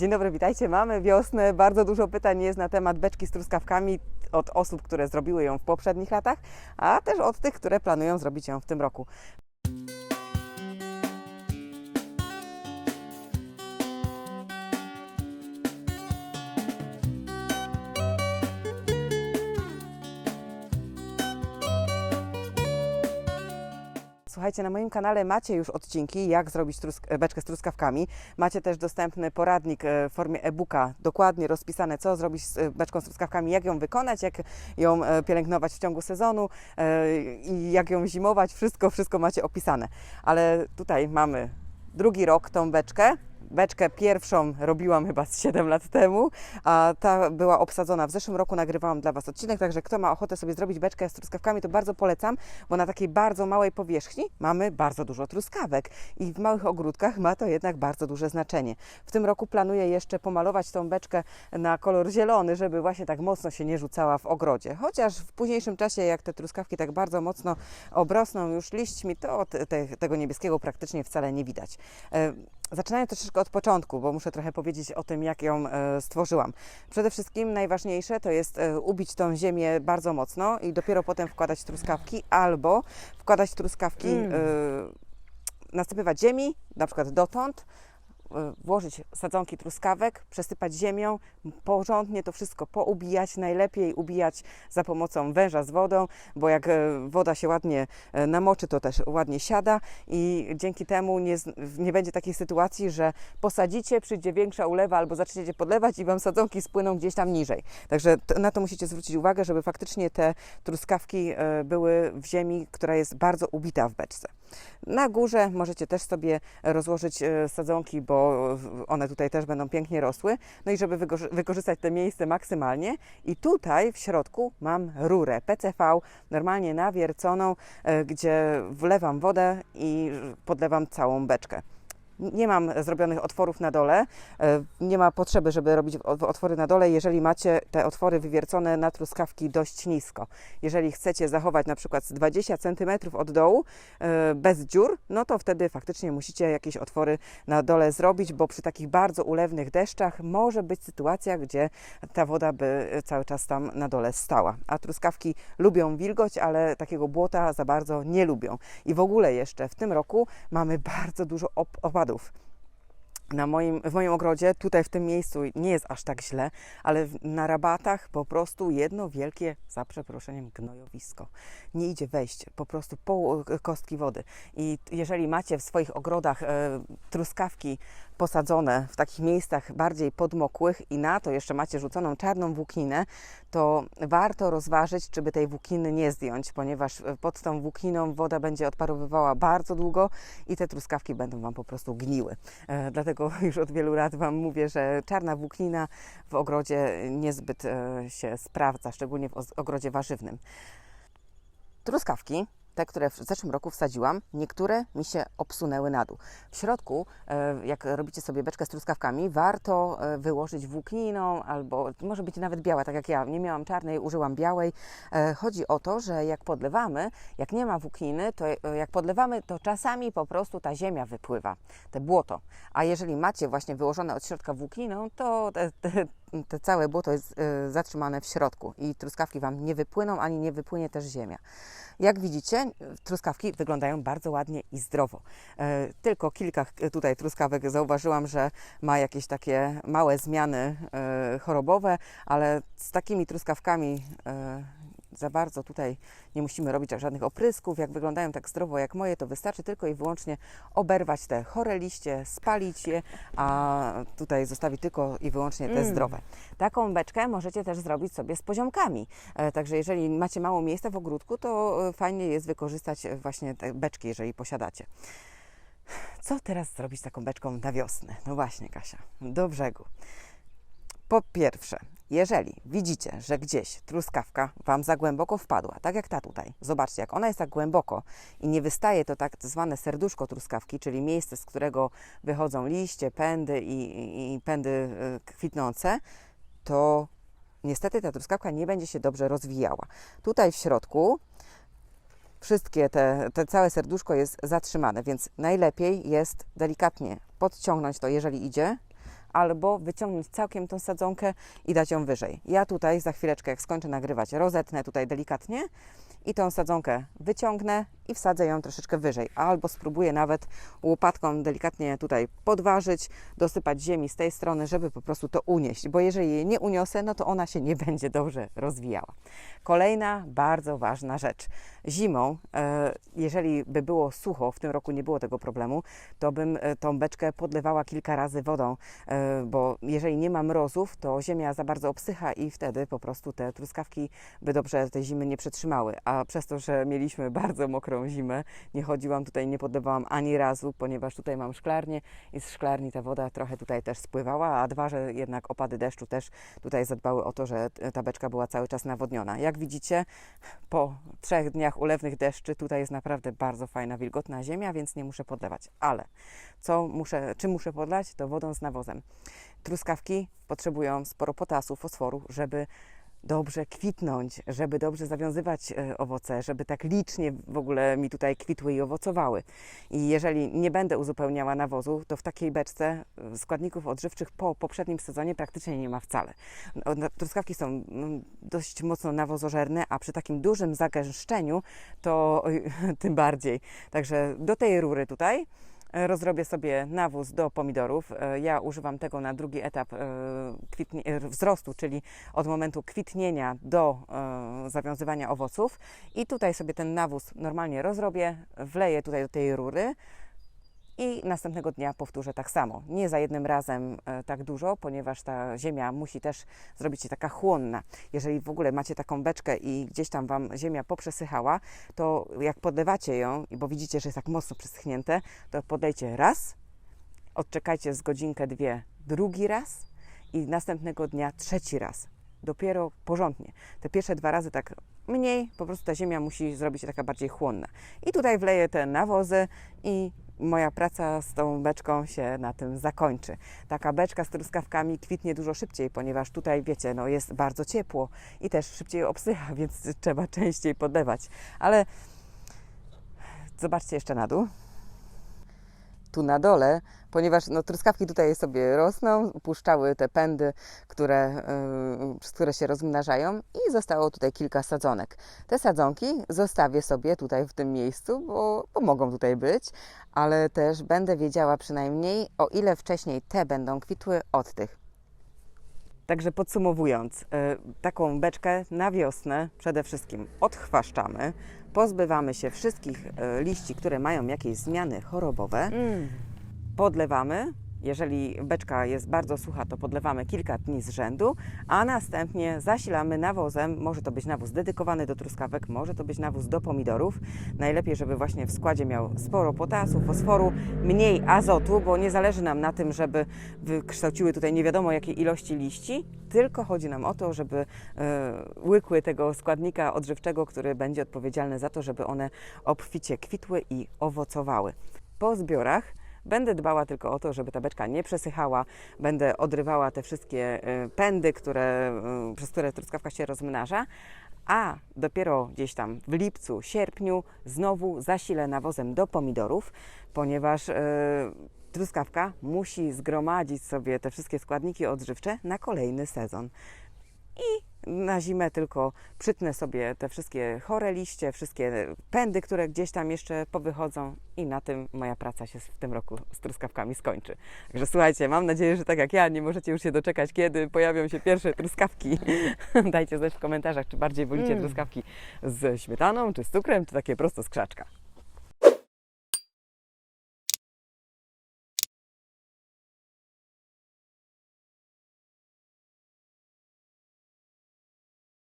Dzień dobry, witajcie. Mamy wiosnę. Bardzo dużo pytań jest na temat beczki z truskawkami od osób, które zrobiły ją w poprzednich latach, a też od tych, które planują zrobić ją w tym roku. Słuchajcie, na moim kanale macie już odcinki, jak zrobić beczkę z truskawkami. Macie też dostępny poradnik e, w formie e-booka, dokładnie rozpisane, co zrobić z e, beczką z truskawkami, jak ją wykonać, jak ją e, pielęgnować w ciągu sezonu i jak ją zimować. Wszystko, wszystko macie opisane. Ale tutaj mamy drugi rok tą beczkę. Beczkę pierwszą robiłam chyba z 7 lat temu, a ta była obsadzona w zeszłym roku. Nagrywałam dla Was odcinek, także kto ma ochotę sobie zrobić beczkę z truskawkami, to bardzo polecam, bo na takiej bardzo małej powierzchni mamy bardzo dużo truskawek i w małych ogródkach ma to jednak bardzo duże znaczenie. W tym roku planuję jeszcze pomalować tą beczkę na kolor zielony, żeby właśnie tak mocno się nie rzucała w ogrodzie. Chociaż w późniejszym czasie, jak te truskawki tak bardzo mocno obrosną już liśćmi, to te, te, tego niebieskiego praktycznie wcale nie widać. Zaczynając troszeczkę od początku, bo muszę trochę powiedzieć o tym, jak ją e, stworzyłam. Przede wszystkim najważniejsze to jest e, ubić tą ziemię bardzo mocno i dopiero potem wkładać truskawki albo wkładać truskawki, Mm. e, nasypywać ziemi, na przykład dotąd, włożyć sadzonki truskawek, przesypać ziemią, porządnie to wszystko poubijać, najlepiej ubijać za pomocą węża z wodą, bo jak e, woda się ładnie e, namoczy, to też ładnie siada i dzięki temu nie, nie będzie takiej sytuacji, że posadzicie, przyjdzie większa ulewa albo zaczniecie podlewać i Wam sadzonki spłyną gdzieś tam niżej. Także na to musicie zwrócić uwagę, żeby faktycznie te truskawki e, były w ziemi, która jest bardzo ubita w beczce. Na górze możecie też sobie rozłożyć e, sadzonki, bo one tutaj też będą pięknie rosły. No i żeby wykorzystać te miejsce maksymalnie. I tutaj w środku mam rurę PCV, normalnie nawierconą, e, gdzie wlewam wodę i podlewam całą beczkę. Nie mam zrobionych otworów na dole. e, Nie ma potrzeby, żeby robić otwory na dole, jeżeli macie te otwory wywiercone na truskawki dość nisko. Jeżeli chcecie zachować na przykład z 20 cm od dołu e, bez dziur, no to wtedy faktycznie musicie jakieś otwory na dole zrobić, bo przy takich bardzo ulewnych deszczach może być sytuacja, gdzie ta woda by cały czas tam na dole stała. A truskawki lubią wilgoć, ale takiego błota za bardzo nie lubią. I w ogóle jeszcze w tym roku mamy bardzo dużo op- Na moim, w moim ogrodzie, tutaj w tym miejscu nie jest aż tak źle, ale na rabatach po prostu jedno wielkie, za przeproszeniem, gnojowisko. Nie idzie wejść, po prostu pół e, kostki wody. I jeżeli macie w swoich ogrodach e, truskawki posadzone w takich miejscach bardziej podmokłych i na to jeszcze macie rzuconą czarną włókninę, to warto rozważyć, czy by tej włókniny nie zdjąć, ponieważ e, pod tą włókniną woda będzie odparowywała bardzo długo i te truskawki będą Wam po prostu gniły. E, dlatego już od wielu lat Wam mówię, że czarna włóknina w ogrodzie niezbyt e, się sprawdza, szczególnie w ogrodzie warzywnym. Truskawki, te, które w zeszłym roku wsadziłam, niektóre mi się obsunęły na dół. W środku, e, jak robicie sobie beczkę z truskawkami, warto e, wyłożyć włókniną albo może być nawet biała, tak jak ja. Nie miałam czarnej, użyłam białej. E, Chodzi o to, że jak podlewamy, jak nie ma włókniny, to jak podlewamy, to czasami po prostu ta ziemia wypływa, te błoto. A jeżeli macie właśnie wyłożone od środka włókniną, to te całe błoto jest e, zatrzymane w środku i truskawki Wam nie wypłyną, ani nie wypłynie też ziemia. Jak widzicie, truskawki wyglądają bardzo ładnie i zdrowo. E, Tylko kilka e, tutaj truskawek zauważyłam, że ma jakieś takie małe zmiany e, chorobowe, ale z takimi truskawkami za bardzo tutaj nie musimy robić żadnych oprysków. Jak wyglądają tak zdrowo jak moje, to wystarczy tylko i wyłącznie oberwać te chore liście, spalić je, a tutaj zostawić tylko i wyłącznie te Mm. zdrowe. Taką beczkę możecie też zrobić sobie z poziomkami. E, Także jeżeli macie mało miejsca w ogródku, to e, fajnie jest wykorzystać e, właśnie te beczki, jeżeli posiadacie. Co teraz zrobić z taką beczką na wiosnę? No właśnie, Kasia, do brzegu. Po pierwsze, jeżeli widzicie, że gdzieś truskawka Wam za głęboko wpadła, tak jak ta tutaj, zobaczcie, jak ona jest tak głęboko i nie wystaje to tak zwane serduszko truskawki, czyli miejsce, z którego wychodzą liście, pędy i, i, i pędy y, kwitnące, to niestety ta truskawka nie będzie się dobrze rozwijała. Tutaj w środku wszystkie te, te całe serduszko jest zatrzymane, więc najlepiej jest delikatnie podciągnąć to, jeżeli idzie, albo wyciągnąć całkiem tą sadzonkę i dać ją wyżej. Ja tutaj za chwileczkę, jak skończę nagrywać, rozetnę tutaj delikatnie i tą sadzonkę wyciągnę i wsadzę ją troszeczkę wyżej. Albo spróbuję nawet łopatką delikatnie tutaj podważyć, dosypać ziemi z tej strony, żeby po prostu to unieść, bo jeżeli jej nie uniosę, no to ona się nie będzie dobrze rozwijała. Kolejna bardzo ważna rzecz. Zimą, e, jeżeli by było sucho, w tym roku nie było tego problemu, to bym e, tą beczkę podlewała kilka razy wodą, e, bo jeżeli nie ma mrozów, to ziemia za bardzo obsycha i wtedy po prostu te truskawki by dobrze tej zimy nie przetrzymały. A przez to, że mieliśmy bardzo mokrą zimę, nie chodziłam tutaj, nie podlewałam ani razu, ponieważ tutaj mam szklarnię i z szklarni ta woda trochę tutaj też spływała, a dwa, że jednak opady deszczu też tutaj zadbały o to, że ta beczka była cały czas nawodniona. Jak widzicie, po trzech dniach ulewnych deszczy tutaj jest naprawdę bardzo fajna, wilgotna ziemia, więc nie muszę podlewać. Ale co muszę, czym muszę podlać? To wodą z nawozem. Truskawki potrzebują sporo potasu, fosforu, żeby dobrze kwitnąć, żeby dobrze zawiązywać e, owoce, żeby tak licznie w ogóle mi tutaj kwitły i owocowały. I jeżeli nie będę uzupełniała nawozu, to w takiej beczce e, składników odżywczych po poprzednim sezonie praktycznie nie ma wcale. No, no, Truskawki są mm, dość mocno nawozożerne, a przy takim dużym zagęszczeniu to tym bardziej. Także do tej rury tutaj rozrobię sobie nawóz do pomidorów. E, Ja używam tego na drugi etap e, e, wzrostu, czyli od momentu kwitnienia do zawiązywania owoców. I tutaj sobie ten nawóz normalnie rozrobię, wleję tutaj do tej rury i następnego dnia powtórzę tak samo. Nie za jednym razem e, tak dużo, ponieważ ta ziemia musi też zrobić się taka chłonna. Jeżeli w ogóle macie taką beczkę i gdzieś tam Wam ziemia poprzesychała, to jak podlewacie ją, bo widzicie, że jest tak mocno przeschnięte, to podejcie raz, odczekajcie z godzinkę, dwie, drugi raz i następnego dnia trzeci raz. Dopiero porządnie. Te pierwsze dwa razy tak mniej, po prostu ta ziemia musi zrobić się taka bardziej chłonna. I tutaj wleję te nawozy i moja praca z tą beczką się na tym zakończy. Taka beczka z truskawkami kwitnie dużo szybciej, ponieważ tutaj, wiecie, no jest bardzo ciepło i też szybciej obsycha, więc trzeba częściej podlewać. Ale zobaczcie jeszcze na dół tu na dole, ponieważ no, truskawki tutaj sobie rosną, puszczały te pędy, które, yy, przez które się rozmnażają i zostało tutaj kilka sadzonek. Te sadzonki zostawię sobie tutaj w tym miejscu, bo, bo mogą tutaj być, ale też będę wiedziała przynajmniej o ile wcześniej te będą kwitły od tych. Także podsumowując, y, taką beczkę na wiosnę przede wszystkim odchwaszczamy, pozbywamy się wszystkich y, liści, które mają jakieś zmiany chorobowe, podlewamy. Jeżeli beczka jest bardzo sucha, to podlewamy kilka dni z rzędu, a następnie zasilamy nawozem. Może to być nawóz dedykowany do truskawek, może to być nawóz do pomidorów. Najlepiej, żeby właśnie w składzie miał sporo potasu, fosforu, mniej azotu, bo nie zależy nam na tym, żeby wykształciły tutaj nie wiadomo jakiej ilości liści, tylko chodzi nam o to, żeby e, łykły tego składnika odżywczego, który będzie odpowiedzialny za to, żeby one obficie kwitły i owocowały. Po zbiorach Będę dbała tylko o to, żeby ta beczka nie przesychała. Będę odrywała te wszystkie e, pędy, które, e, przez które truskawka się rozmnaża. A dopiero gdzieś tam w lipcu, sierpniu znowu zasilę nawozem do pomidorów, ponieważ e, truskawka musi zgromadzić sobie te wszystkie składniki odżywcze na kolejny sezon. I na zimę tylko przytnę sobie te wszystkie chore liście, wszystkie pędy, które gdzieś tam jeszcze powychodzą i na tym moja praca się w tym roku z truskawkami skończy. Także słuchajcie, mam nadzieję, że tak jak ja, nie możecie już się doczekać, kiedy pojawią się pierwsze truskawki. Dajcie znać w komentarzach, czy bardziej wolicie Mm. truskawki z śmietaną, czy z cukrem, czy takie prosto z krzaczka.